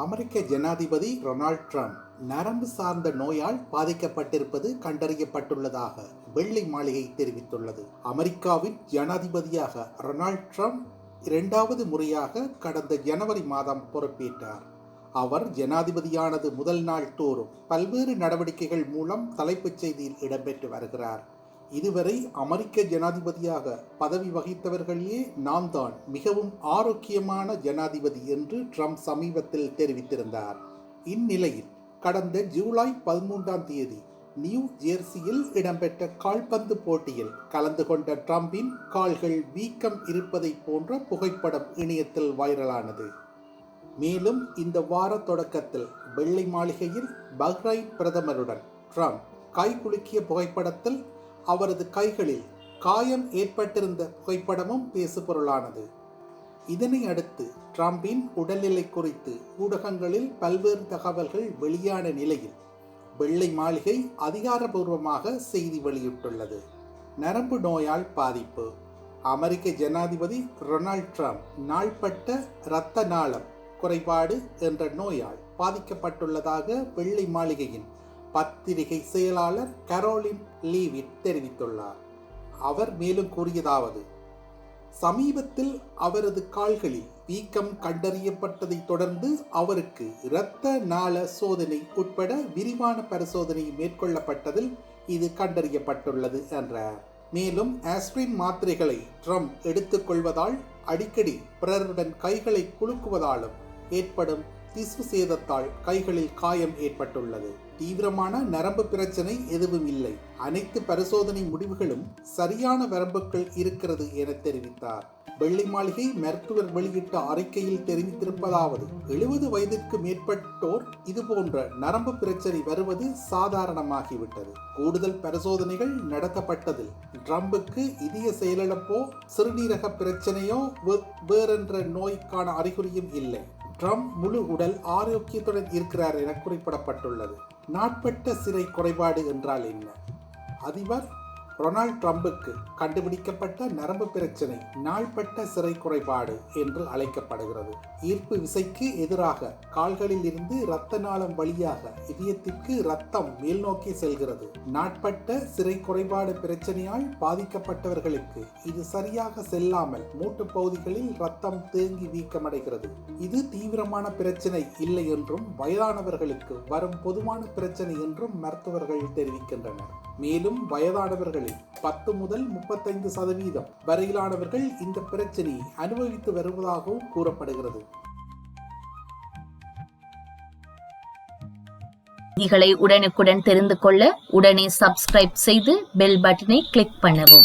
அமெரிக்க ஜனாதிபதி Ronald Trump நரம்பு சார்ந்த நோயால் பாதிக்கப்பட்டிருப்பது கண்டறியப்பட்டுள்ளதாக வெள்ளை மாளிகை தெரிவித்துள்ளது. அமெரிக்காவின் ஜனாதிபதியாக ரொனால்ட் ட்ரம்ப் இரண்டாவது முறையாக கடந்த ஜனவரி மாதம் பொறுப்பேற்றார். அவர் ஜனாதிபதியானது முதல் நாள் தோறும் பல்வேறு நடவடிக்கைகள் மூலம் தலைப்புச் செய்தியில் இடம்பெற்று வருகிறார். இதுவரை அமெரிக்க ஜனாதிபதியாக பதவி வகித்தவர்களே நான் தான் மிகவும் ஆரோக்கியமான ஜனாதிபதி என்று ட்ரம்ப் சமீபத்தில் தெரிவித்திருந்தார். இந்நிலையில் கடந்த ஜூலை பதிமூன்றாம் தேதி நியூ ஜெர்சியில் இடம்பெற்ற கால்பந்து போட்டியில் கலந்து கொண்ட ட்ரம்பின் கால்கள் வீக்கம் இருப்பதை போன்ற புகைப்படம் இணையத்தில் வைரலானது. மேலும் இந்த வார தொடக்கத்தில் வெள்ளை மாளிகையில் பஹ்ரைன் பிரதமருடன் ட்ரம்ப் கைகுலுக்கிய புகைப்படத்தில் அவரது கைகளில் காயம் ஏற்பட்டிருந்த புகைப்படமும் பேசுபொருளானது. இதனை அடுத்து ட்ரம்பின் உடல்நிலை குறித்து ஊடகங்களில் பல்வேறு தகவல்கள் வெளியான நிலையில் வெள்ளை மாளிகை அதிகாரபூர்வமாக செய்தி வெளியிட்டுள்ளது. நரம்பு நோயால் பாதிப்பு. அமெரிக்க ஜனாதிபதி ரொனால்ட் ட்ரம்ப் நாள்பட்ட இரத்த நாளம் குறைபாடு என்ற நோயால் பாதிக்கப்பட்டுள்ளதாக வெள்ளை மாளிகையின் பத்திரிகை செயலாளர் கரோலின் லீவிட் தெரிவித்துள்ளார். அவர் மேலும் கூறியதாவது சமீபத்தில் அவரது கால்களில் வீக்கம் கண்டறியப்பட்டதை தொடர்ந்து அவருக்கு இரத்த நாள சோதனை உட்பட விரிவான பரிசோதனை மேற்கொள்ளப்பட்டதில் இது கண்டறியப்பட்டுள்ளது என்றார். மேலும் ஆஸ்பிரின் மாத்திரைகளை ட்ரம்ப் எடுத்துக்கொள்வதால் அடிக்கடி பிறருடன் கைகளை குலுக்குவதாலும் ஏற்படும் திசு சேதத்தால் கைகளில் காயம் ஏற்பட்டுள்ளது. தீவிரமான நரம்பு பிரச்சனை எதுவும் இல்லை. அனைத்து பரிசோதனை முடிவுகளும் சரியான வரம்புக்குள் இருக்கிறது என தெரிவித்தார். வெள்ளை மாளிகை மருத்துவர் வெளியிட்ட அறிக்கையில் தெரிவித்திருப்பதாவது எழுபது வயதிற்கு மேற்பட்டோர் இதுபோன்ற நரம்பு பிரச்சனை வருவது சாதாரணமாகிவிட்டது. கூடுதல் பரிசோதனைகள் நடத்தப்பட்டதில் ட்ரம்புக்கு இதய செயலிழப்போ சிறுநீரக பிரச்சனையோ வே- வேறென்ற நோய்க்கான அறிகுறியும் இல்லை. ட்ரம்ப் முழு உடல் ஆரோக்கியத்துடன் இருக்கிறார் என குறிப்பிடப்பட்டுள்ளது. நாட்பட்ட சிறை குறைபாடு என்றால் என்ன? அதிபர் ரொனால்ட் ட்ரம்புக்கு கண்டுபிடிக்கப்பட்ட நரம்பு பிரச்சனை நாள்பட்ட சிறை குறைபாடு என்று அழைக்கப்படுகிறது. ஈர்ப்பு விசைக்கு எதிராக கால்களில் இருந்து இரத்த நாளம் வழியாக இதயத்திற்கு இரத்தம் மேல் நோக்கி செல்கிறது. நாட்பட்ட சிறை குறைபாடு பிரச்சனையால் பாதிக்கப்பட்டவர்களுக்கு இது சரியாக செல்லாமல் மூட்டு பகுதிகளில் இரத்தம் தேங்கி வீக்கமடைகிறது. இது தீவிரமான பிரச்சனை இல்லை என்றும் வயதானவர்களுக்கு வரும் பொதுவான பிரச்சனை என்றும் மருத்துவர்கள் தெரிவிக்கின்றனர். மேலும் வயதானவர்களில் பத்து முதல் முப்பத்தைந்து சதவீதம் வரையிலானவர்கள் இந்த பிரச்சனையை அனுபவித்து வருவதாகவும் கூறப்படுகிறது. செய்திகளை உடனுக்குடன் தெரிந்து கொள்ள உடனே சப்ஸ்கிரைப் செய்து பெல் பட்டனை கிளிக் பண்ணவும்.